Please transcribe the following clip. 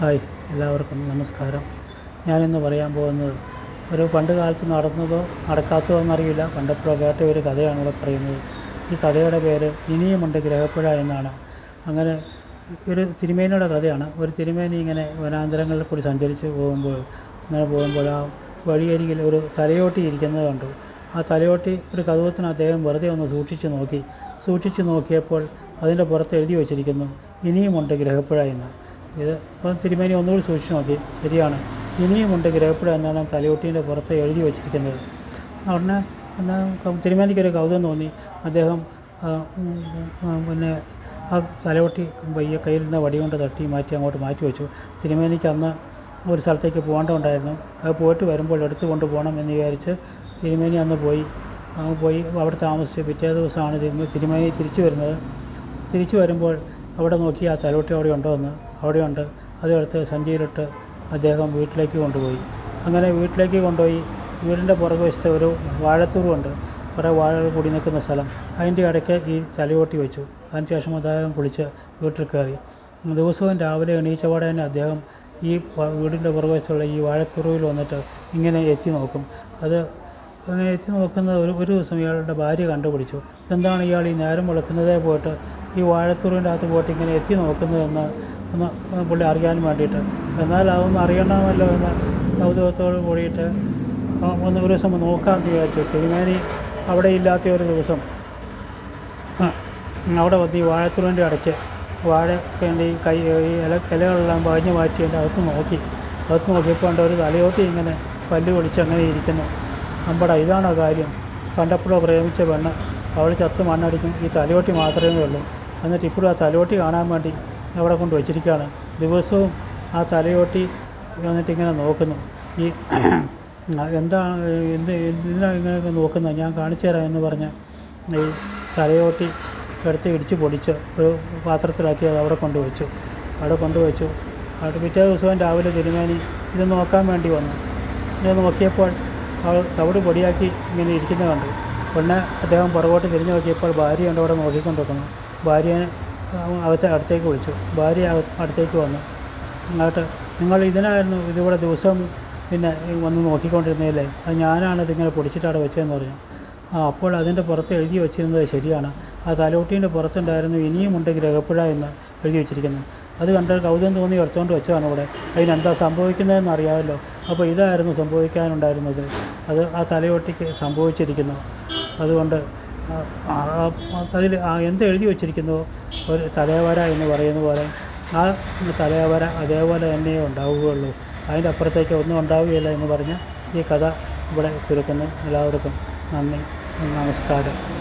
Hi എല്ലാവർക്കും നമസ്കാരം. ഞാനിന്ന് പറയാൻ പോകുന്നത് ഒരു പണ്ട് കാലത്ത് നടന്നതോ നടക്കാത്തതോ എന്നറിയില്ല. പണ്ടപ്പോഴോ കേട്ട ഒരു കഥയാണ് ഇവിടെ പറയുന്നത്. ഈ കഥയുടെ പേര് ഇനിയുമുണ്ട് ഗ്രഹപ്പുഴ എന്നാണ്. അങ്ങനെ ഒരു തിരുമേനിയുടെ കഥയാണ്. ഒരു തിരുമേനി ഇങ്ങനെ വനാന്തരങ്ങളിൽ കൂടി സഞ്ചരിച്ച് പോകുമ്പോൾ അങ്ങനെ പോകുമ്പോൾ ആ വഴിയരികിൽ ഒരു തലയോട്ടി ഇരിക്കുന്നത് കണ്ടു. ആ തലയോട്ടി ഒരു കതുവത്തിന് അദ്ദേഹം വെറുതെ ഒന്ന് സൂക്ഷിച്ച് നോക്കി. സൂക്ഷിച്ച് നോക്കിയപ്പോൾ അതിന്റെ പുറത്ത് എഴുതി വച്ചിരിക്കുന്നു ഇനിയുമുണ്ട് ഗ്രഹപ്പുഴ എന്ന്. ഇത് ഇപ്പം തിരുമേനി ഒന്നുകൂടി സൂക്ഷിച്ച് നോക്കി. ശരിയാണ്. ഇനിയുമുണ്ട് ഗ്രഹപ്പുഴ എന്നാണ് തലയോട്ടീന്റെ പുറത്ത് എഴുതി വച്ചിരിക്കുന്നത്. ഉടനെ പിന്നെ തിരുമേനിക്കൊരു കൗതുകം തോന്നി. അദ്ദേഹം പിന്നെ ആ തലയോട്ടി പയ്യെ നിന്ന് വടി കൊണ്ട് തട്ടി മാറ്റി അങ്ങോട്ട് മാറ്റി വെച്ചു. തിരുമേനിക്ക് അന്ന് ഒരു സ്ഥലത്തേക്ക് പോകേണ്ടതുണ്ടായിരുന്നു. അത് പോയിട്ട് വരുമ്പോൾ എടുത്തു കൊണ്ട് പോകണം എന്ന് വിചാരിച്ച് തിരുമേനി അന്ന് പോയി. പോയി. അവിടെ താമസിച്ച് പിറ്റേ ദിവസമാണ് തിരുമേ- തിരുമേനി തിരിച്ചു വരുന്നത്. തിരിച്ചു വരുമ്പോൾ അവിടെ നോക്കി ആ തലവട്ടി അവിടെ ഉണ്ടോ. എന്ന് അവിടെയുണ്ട് അതെടുത്ത് സഞ്ചിയിലിട്ട് അദ്ദേഹം വീട്ടിലേക്ക് കൊണ്ടുപോയി. അങ്ങനെ വീട്ടിലേക്ക് കൊണ്ടുപോയി. വീടിന്റെ പുറകുവശത്ത് ഒരു വാഴത്തൂറുണ്ട് കുറേ വാഴകൾ കൂടി നിൽക്കുന്ന സ്ഥലം. അതിന്റെ ഇടയ്ക്ക് ഈ തലയോട്ടി വെച്ചു. അതിനുശേഷം അദ്ദേഹം കുളിച്ച് വീട്ടിൽ കയറി. ദിവസവും രാവിലെ എണീച്ചപാടെ തന്നെ അദ്ദേഹം ഈ വീടിന്റെ പുറകുവശത്തുള്ള ഈ വാഴത്തുറവിൽ വന്നിട്ട് ഇങ്ങനെ എത്തി നോക്കും. അത് അങ്ങനെ എത്തി നോക്കുന്നത് ഒരു ഒരു ദിവസം ഇയാളുടെ ഭാര്യ കണ്ടുപിടിച്ചു. എന്താണ് ഇയാൾ ഈ നേരം വെളുക്കുന്നതേ പോയിട്ട് ഈ വാഴത്തുറിന്റെ അകത്ത് പോയിട്ട് ഇങ്ങനെ എത്തി നോക്കുന്നതെന്ന് ഒന്ന് പുള്ളി അറിയാൻ വേണ്ടിയിട്ട്. എന്നാൽ അതൊന്നും അറിയണമല്ലോ എന്ന് കൗതുകത്തോട് കൂടിയിട്ട് ഒന്ന് ഒരു ദിവസം നോക്കാമെന്ന് വിചാരിച്ചു. തിരുമേനി അവിടെ ഇല്ലാത്ത ഒരു ദിവസം. അവിടെ വന്ന് ഈ വാഴത്തുറിന്റെ ഇടയ്ക്ക് വാഴയൊക്കെ ഈ കൈ ഈ ഇല ഇലകളെല്ലാം പകഞ്ഞ് മാറ്റി അതിന്റെ അകത്ത് നോക്കി. അകത്ത് നോക്കിയപ്പോൾ ഒരു തലയോട്ടി ഇങ്ങനെ പല്ല് പൊളിച്ച് അങ്ങനെ ഇരിക്കുന്നു. നമ്മുടെ ഇതാണോ കാര്യം? കണ്ടപ്പോഴോ പ്രേമിച്ച പെണ്ണ്. അവൾ ചത്ത് മണ്ണടിക്കും ഈ തലയോട്ടി മാത്രമേ ഉള്ളൂ. എന്നിട്ട് ഇപ്പോഴും ആ തലയോട്ടി കാണാൻ വേണ്ടി അവിടെ കൊണ്ട് വെച്ചിരിക്കുകയാണ് ദിവസവും ആ തലയോട്ടി വന്നിട്ടിങ്ങനെ നോക്കുന്നു. ഈ എന്താണ് എന്ത് എന്തിനാണ് ഇങ്ങനെയൊക്കെ നോക്കുന്നത്? ഞാൻ കാണിച്ചു തരാം എന്ന് പറഞ്ഞ് ഈ തലയോട്ടി എടുത്ത് ഇടിച്ച് പൊടിച്ച് ഒരു പാത്രത്തിലാക്കി അത് അവിടെ കൊണ്ടുവച്ചു അവിടെ കൊണ്ടുവച്ചു അവിടെ പിറ്റേ ദിവസവും രാവിലെ തിരുമേനി ഇത് നോക്കാൻ വേണ്ടി വന്നു. ഇത് നോക്കിയപ്പോൾ അവൾ തവിട് പൊടിയാക്കി ഇങ്ങനെ ഇരിക്കുന്നത് കണ്ടു. ഉടനെ അദ്ദേഹം പുറകോട്ട് തിരിഞ്ഞു നോക്കിയപ്പോൾ ഭാര്യയുണ്ട് അവിടെ നോക്കിക്കൊണ്ടിരിക്കുന്നു ഭാര്യ അകത്തെ അടുത്തേക്ക് വിളിച്ചു. ഭാര്യ അടുത്തേക്ക് വന്നു. അങ്ങോട്ട് നിങ്ങൾ ഇതിനായിരുന്നു ഇതിവിടെ ദിവസം പിന്നെ വന്ന് നോക്കിക്കൊണ്ടിരുന്നതല്ലേ? അത് ഞാനാണ് ഇതിങ്ങനെ പൊടിച്ചിട്ട് അവിടെ വെച്ചതെന്ന് പറഞ്ഞു. ആ അപ്പോൾ അതിന്റെ പുറത്ത് എഴുതി വെച്ചിരുന്നത് ശരിയാണ്. ആ തലോട്ടീന്റെ പുറത്തുണ്ടായിരുന്നു ഇനിയുമുണ്ട് ഗ്രഹപ്പുഴ എന്ന് എഴുതി വെച്ചിരിക്കുന്നത്. അത് കണ്ട് കൗതുകം തോന്നി എടുത്തുകൊണ്ട് വെച്ചതാണ് ഇവിടെ. അതിനെന്താ സംഭവിക്കുന്നതെന്ന് അറിയാമല്ലോ. അപ്പോൾ ഇതായിരുന്നു സംഭവിക്കാനുണ്ടായിരുന്നത്. അത് ആ തലയോട്ടിക്ക് സംഭവിച്ചിരിക്കുന്നു. അതുകൊണ്ട് അതിൽ എന്ത് എഴുതി വെച്ചിരിക്കുന്നു? ഒരു തലവര എന്ന് പറയുന്ന പോലെ. ആ തലവര അതേപോലെ തന്നെ ഉണ്ടാവുകയുള്ളൂ. അതിന്റെ അപ്പുറത്തേക്ക് ഒന്നും ഉണ്ടാവുകയില്ല എന്ന് പറഞ്ഞ് ഈ കഥ ഇവിടെ ചുരുക്കുന്നു. എല്ലാവർക്കും നന്ദി. നമസ്കാരം.